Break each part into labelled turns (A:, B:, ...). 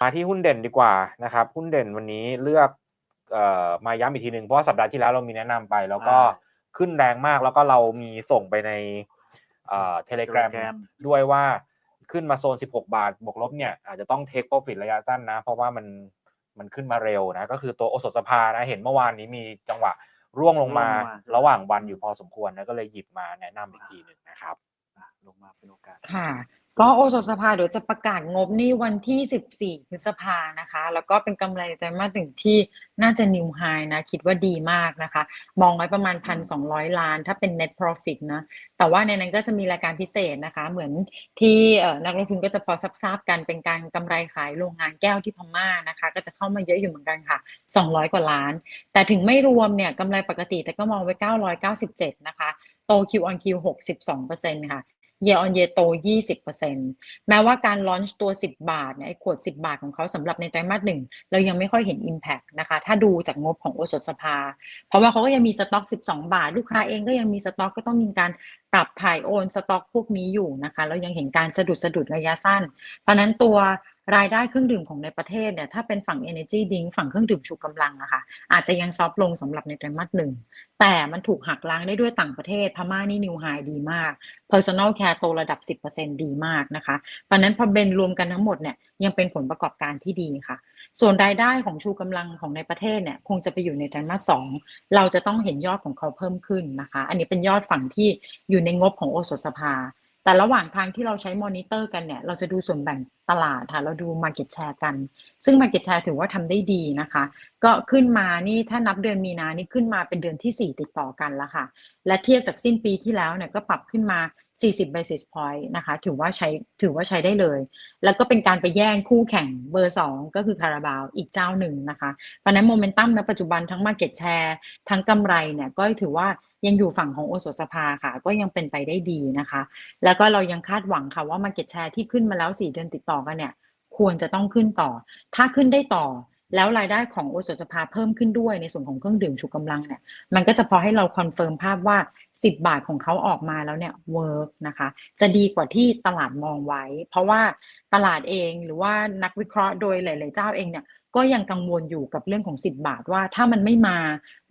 A: มาที่หุ้นเด่นดีกว่านะครับ หุ้นเด่นวันนี้เลือกเอ่อมาย้ำอีกทีหนึ่งเพราะว่าสัปดาห์ที่แล้วเรามีแนะนำไป แล้วก็
B: อ่า
A: ขึ้นแรงมากแล้วก็เรามีส่งไปในเอ่อเทเลกรา
B: Telegram
A: ด้วยว่าขึ้นมาโซน 16 บาทบวกลบเนี่ยอาจจะต้องเทคโปรฟิตระยะสั้นนะ เพราะว่ามันมันขึ้นมาเร็วนะ ก็คือตัวโอสถสภานะ เห็นเมื่อวานนี้มีจังหวะร่วงลงมา
B: ร่วงลงมา
A: ระหว่างวันอยู่พอสมควรนะก็เลยหยิบมาแนะนำอีกทีหนึ่งนะครับ
B: อะ ลงมาเป็นโอกาส
C: ค่ะ ก็โอสถสภาเดี๋ยวจะประกาศงบนี่วันที่ 14 พฤษภานะคะ แล้วก็เป็นกำไรไตรมาสหนึ่งที่น่าจะนิวไฮนะ คิดว่าดีมากนะคะ มองไว้ประมาณ 1,200 ล้าน ถ้าเป็น net profit นะ แต่ว่าในนั้นก็จะมีรายการพิเศษนะคะ เหมือนที่นักลงทุนก็จะพอทราบๆกันเป็นการกำไรขายโรงงานแก้วที่พม่านะคะ ก็จะเข้ามาเยอะอยู่เหมือนกันค่ะ 200 กว่าล้าน แต่ถึงไม่รวมเนี่ยกำไรปกติแต่ก็มองไว้ 997 นะคะโต Q on Q 62%ค่ะ year on year โต 20%แม้ว่าการลอนช์ตัว 10 บาทเนี่ยไอ้ขวด 10 บาทของเขาสำหรับในไตรมาสหนึ่งเรายังไม่ค่อยเห็น Impact นะคะ ถ้าดูจากงบของโอสถสภา เพราะว่าเขาก็ยังมีสต็อก 12 บาท ลูกค้าเองก็ยังมีสต็อกก็ต้องมีการปรับถ่ายโอนสต็อกพวกนี้อยู่นะคะ เรายังเห็นการสะดุดสะดุดระยะสั้น เพราะนั้นตัว รายได้เครื่องดื่มของในประเทศเนี่ยถ้าเป็นฝั่ง Energy Drink ฝั่งเครื่องดื่มชูกำลังนะคะอาจจะยังซอฟลงสำหรับในไตรมาสหนึ่งแต่มันถูกหักล้างได้ด้วยต่างประเทศพม่านี่นิวไฮดีมาก Personal Care โตระดับ 10%ดีมากนะคะเพราะนั้นพอเบนรวมกันทั้งหมดเนี่ยยังเป็นผลประกอบการที่ดีค่ะ ส่วนรายได้ของชูกำลังของในประเทศเนี่ยคงจะไปอยู่ในไตรมาสสองเราจะต้องเห็นยอดของเขาเพิ่มขึ้นนะคะ อันนี้เป็นยอดฝั่งที่อยู่ในงบของโอสถสภา แต่ระหว่างทางที่เราใช้มอนิเตอร์กันเนี่ยเราจะดูส่วนแบ่ง ตลาดค่ะเราดู Market Share กัน ซึ่ง Market Share ถือว่าทำได้ดีนะคะ ก็ขึ้นมานี่ถ้านับเดือนมีนานี่ขึ้นมาเป็นเดือนที่ 4 ติดต่อกันแล้วค่ะ และเทียบจากสิ้นปีที่แล้วเนี่ยก็ปรับขึ้นมา 40 basis point นะคะ ถือว่าใช้ถือว่าใช้ได้เลย แล้วก็เป็นการไปแย่งคู่แข่งเบอร์ 2 ก็คือคาราบาวอีกเจ้าหนึ่งนะคะเพราะนั้นโมเมนตัมณปัจจุบันทั้ง Market Share ทั้งกำไรเนี่ยก็ถือว่า ยังอยู่ฝั่งของโอสถสภาค่ะ ก็ยังเป็นไปได้ดีนะคะ แล้วก็เรายังคาดหวังค่ะว่า Market Share ที่ขึ้นมาแล้ว 4 เดือนติดต่อกันเนี่ย ควรจะต้องขึ้นต่อ ถ้าขึ้นได้ต่อแล้วรายได้ของโอสถสภาเพิ่มขึ้นด้วยในส่วนของเครื่องดื่มชูกำลังเนี่ยมันก็จะพอให้เราคอนเฟิร์มภาพว่า 10 บาทของเขาออกมาแล้วเนี่ยเวิร์กนะคะ จะดีกว่าที่ตลาดมองไว้ เพราะว่าตลาดเองหรือว่านักวิเคราะห์โดยหลาย ๆ เจ้าเองเนี่ย ก็ยังกังวลอยู่กับเรื่องของ 10 บาทว่าถ้ามันไม่มา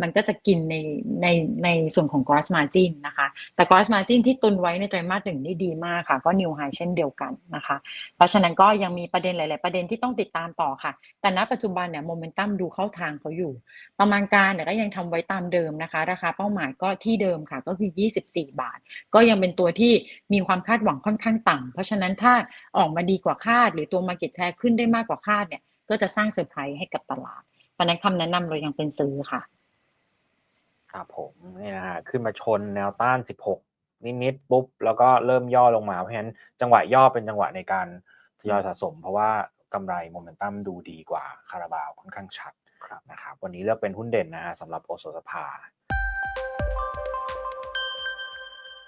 C: มันก็จะกินในในในส่วนของ gross margin นะคะ แต่ gross margin ที่ตุนไว้ในไตรมาสหนึ่งนี่ดีมากค่ะ ก็ new high เช่นเดียวกันนะคะ เพราะฉะนั้นก็ยังมีประเด็นหลาย ๆ ประเด็นที่ต้องติดตามต่อค่ะ แต่ณปัจจุบันเนี่ยโมเมนตัมดูเข้าทางเขาอยู่ ประมาณการเนี่ยก็ยังทำไว้ตามเดิมนะคะ ราคาเป้าหมายก็ที่เดิมค่ะก็คือ 24 บาท ก็ยังเป็นตัวที่มีความคาดหวังค่อนข้างต่ำเพราะฉะนั้นถ้าออกมาดีกว่าคาด หรือตัว market share ขึ้นได้มากกว่าคาดเนี่ย ก็จะสร้างเซอร์ไพรส์ให้กับตลาด เพราะนั้นคำแนะนำเรายังเป็นซื้อค่ะ
A: ครับผมเนี่ยนะฮะขึ้นมาชนแนวต้าน 16 นิดๆปุ๊บ แล้วก็เริ่มย่อลงมา เพราะฉะนั้นจังหวะย่อเป็นจังหวะในการทยอยสะสม เพราะว่ากำไรโมเมนตัมดูดีกว่าคาราบาวค่อนข้างชัด
B: ครับ
A: นะครับ วันนี้เลือกเป็นหุ้นเด่นนะฮะสำหรับโอโซสภา